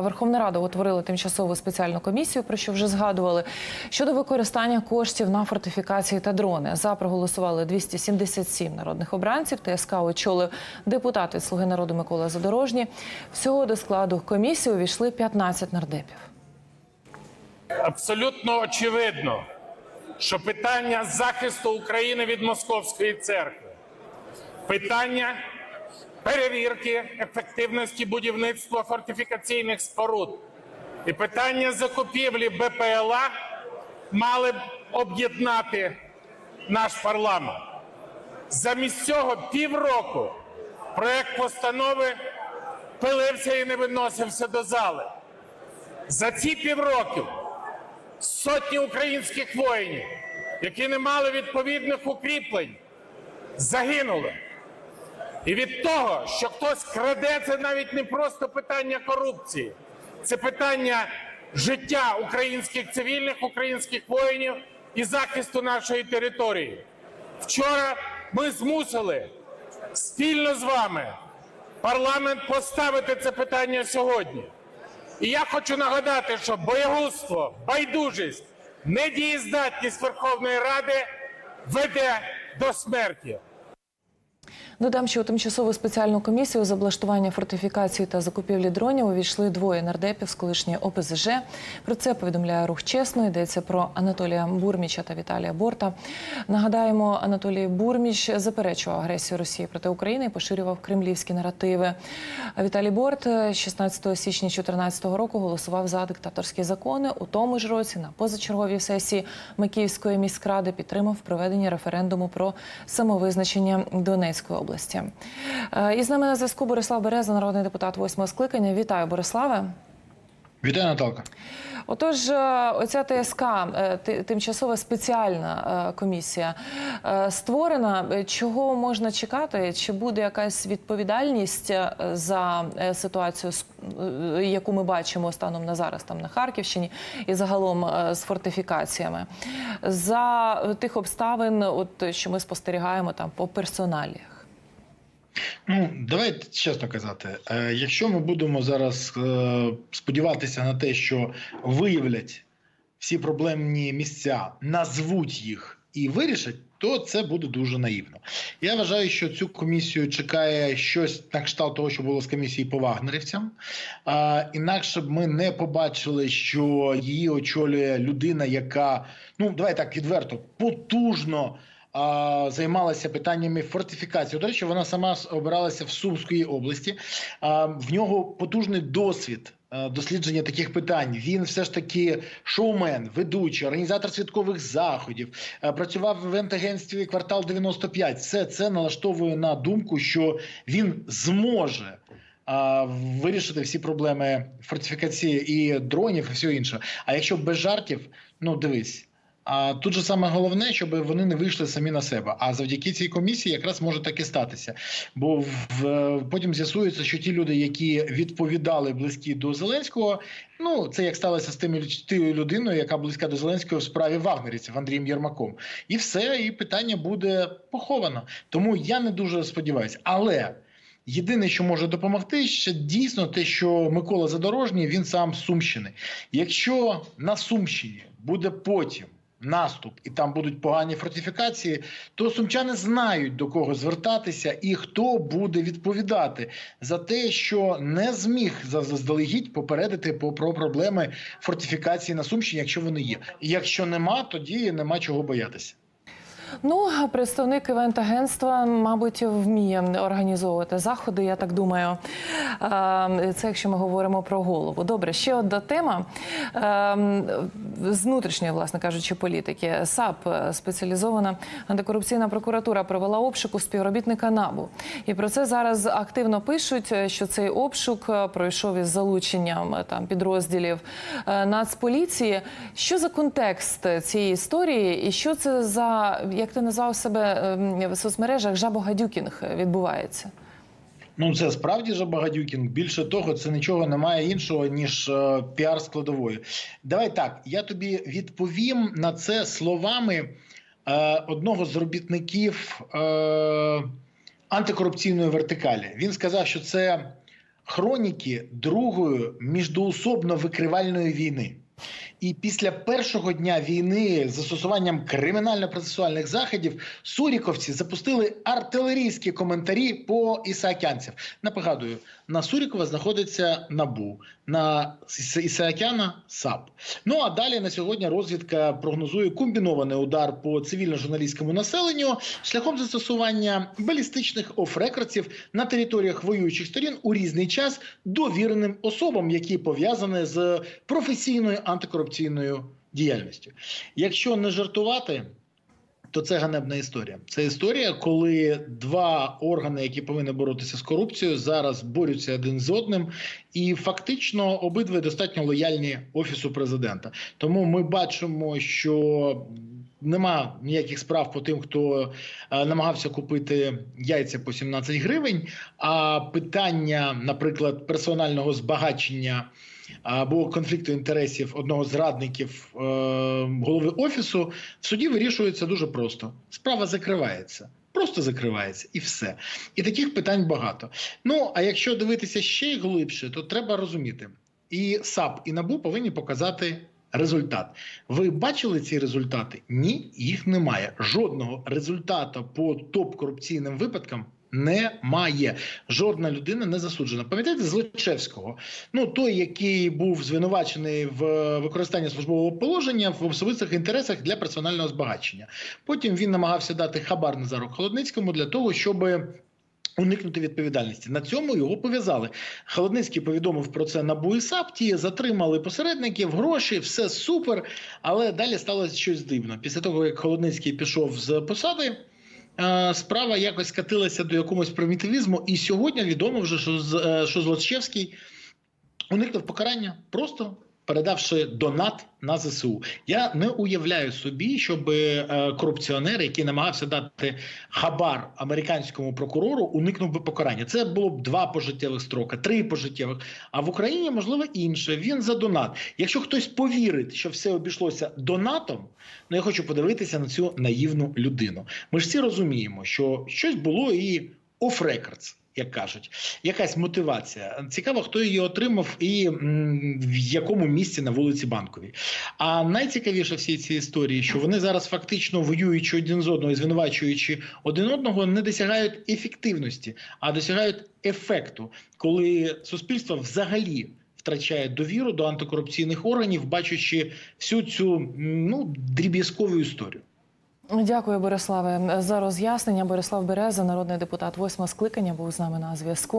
Верховна Рада утворила тимчасову спеціальну комісію, про що вже згадували. Щодо використання коштів на фортифікації та дрони. За проголосували 277 народних обранців. ТСК очолив депутат від Слуги народу Микола Задорожні. Всього до складу комісії увійшли 15 нардепів. Абсолютно очевидно, що питання захисту України від московської церкви, питання перевірки ефективності будівництва фортифікаційних споруд і питання закупівлі БПЛА мали б об'єднати наш парламент. Замість цього півроку проект постанови пилився і не виносився до зали. За ці півроку сотні українських воїнів, які не мали відповідних укріплень, загинули. І від того, що хтось краде, це навіть не просто питання корупції, це питання життя українських цивільних, українських воїнів і захисту нашої території. Вчора ми змусили спільно з вами парламент поставити це питання сьогодні. І я хочу нагадати, що боягузтво, байдужість, недієздатність Верховної Ради веде до смерті. Додам, що у тимчасову спеціальну комісію з облаштування фортифікації та закупівлі дронів увійшли двоє нардепів з колишньої ОПЗЖ. Про це повідомляє рух чесно. Йдеться про Анатолія Бурміча та Віталія Борта. Нагадаємо, Анатолій Бурміч заперечував агресію Росії проти України і поширював кремлівські наративи. Віталій Борт 16 січня 2014 року голосував за диктаторські закони. У тому ж році на позачерговій сесії Макіївської міськради підтримав проведення референдуму про самовизначення Донецької області. Е, І з нами на зв'язку Борислав Береза, народний депутат восьмого скликання. Вітаю, Бориславе. Вітаю, Наталка. Отож, е, оця ТСК, е, ти- тимчасова спеціальна комісія, створена. Чого можна чекати? Чи буде якась відповідальність за ситуацію, яку ми бачимо станом на зараз там на Харківщині і загалом з фортифікаціями? За тих обставин, от що ми спостерігаємо там по персоналіях? Ну давайте чесно казати. Е, якщо ми будемо зараз е, сподіватися на те, що виявлять всі проблемні місця, назвуть їх і вирішать, то це буде дуже наївно. Я вважаю, що цю комісію чекає щось на кшталт того, що було з комісією по вагнерівцям. А, інакше б ми не побачили, що її очолює людина, яка ну давай так відверто потужно. Займалася питаннями фортифікації. До речі, вона сама обиралася в Сумській області. В нього потужний досвід дослідження таких питань. Він все ж таки шоумен, ведучий, організатор святкових заходів. Працював в івент-агентстві квартал 95. Все це налаштовує на думку, що він зможе. Вирішити всі проблеми фортифікації і дронів, і все інше. А якщо без жартів, ну дивись. А тут же саме головне, щоб вони не вийшли самі на себе. А завдяки цій комісії якраз може так і статися. Бо в потім з'ясується, що ті люди, які відповідали близькі до Зеленського, ну це як сталося з тими тією людиною, яка близька до Зеленського в справі вагнерівців Андрієм Єрмаком, і все, і питання буде поховано. Тому я не дуже сподіваюся, але. Єдине, що може допомогти, ще дійсно те, що Микола Задорожній він сам з Сумщини. Якщо на Сумщині буде потім наступ і там будуть погані фортифікації, то сумчани знають до кого звертатися і хто буде відповідати за те, що не зміг заздалегідь попередити по про проблеми фортифікації на Сумщині, якщо вони є. Якщо нема, тоді нема чого боятися. Ну, представник івент-агентства, мабуть, вміє організовувати заходи, я так думаю. Це якщо ми говоримо про голову. Добре, ще одна тема з внутрішньої, власне кажучи, політики. САП е, спеціалізована антикорупційна прокуратура провела обшук у співробітника НАБУ. І про це зараз активно пишуть, е, що цей обшук е, пройшов із залученням там підрозділів Нацполіції. Що за контекст цієї історії, і що це за як ти назвав себе ем, в соцмережах жабогадюкінг відбувається? Ну, це справді же багадюкінг. Більше того, це нічого немає іншого ніж е, піар складової. Давай так. Я тобі відповім на це словами е, одного з робітників е, антикорупційної вертикалі. Він сказав, що це хроніки другої міждоусобно-викривальної війни. І після першого дня війни з застосуванням кримінально-процесуальних заходів суріковці запустили артилерійські коментарі по ісаакянців. Напогадую, на Сурікова знаходиться набу, на Ісаакяна САП. Ну а далі на сьогодні розвідка прогнозує комбінований удар по цивільно-журналістському населенню шляхом застосування балістичних офрекордсів на територіях воюючих сторін у різний час довіреним особам, які пов'язані з професійною антикорупційною діяльністю. Якщо не жартувати. То це ганебна історія. Це історія, коли два органи, які повинні боротися з корупцією, зараз борються один з одним, і фактично обидва достатньо лояльні офісу президента. Тому ми бачимо, що нема ніяких справ по тим, хто е, намагався купити яйця по 17 гривень. А питання, наприклад, персонального збагачення або конфлікту інтересів одного з радників е, голови офісу в суді вирішується дуже просто. Справа закривається. Просто закривається і все. І таких питань багато. Ну а якщо дивитися ще й глибше, то треба розуміти: і САП, і НАБУ повинні показати результат. Ви бачили ці результати? Ні, їх немає. Жодного результату по топ-корупційним випадкам. Немає жодна людина не засуджена. Пам'ятаєте Злочевського? Ну той, який був звинувачений в використанні службового положення в особистих інтересах для персонального збагачення. Потім він намагався дати хабар Назару Холодницькому для того, щоб уникнути відповідальності. На цьому його пов'язали. Холодницький повідомив про це на і ті затримали посередників, гроші, все супер. Але далі сталося щось дивно. Після того, як Холодницький пішов з посади. е, Справа якось скатилася до якогось примітивізму, і сьогодні відомо вже, що, е, що Злочевський уникнув покарання, просто передавши донат на ЗСУ. Я не уявляю собі, щоб е, корупціонер, який намагався дати хабар американському прокурору, уникнув би покарання. Це було б два пожиттєвих строка, три пожиттєвих. А в Україні можливо інше. Він за донат. Якщо хтось повірить, що все обійшлося донатом, ну я хочу подивитися на цю наївну людину. Ми ж всі розуміємо, що щось було і records, як кажуть, якась мотивація. Цікаво, хто її отримав і в якому місці на вулиці Банковій. А найцікавіше всі ці історії, що вони зараз фактично воюючи один з одного і звинувачуючи один одного, не досягають ефективності, а досягають ефекту, коли суспільство взагалі. Втрачає довіру до антикорупційних органів, бачачи всю цю ну дріб'язкову історію. Дякую, Бориславе, за роз'яснення. Борислав Береза, народний депутат восьмого скликання, був з нами на зв'язку.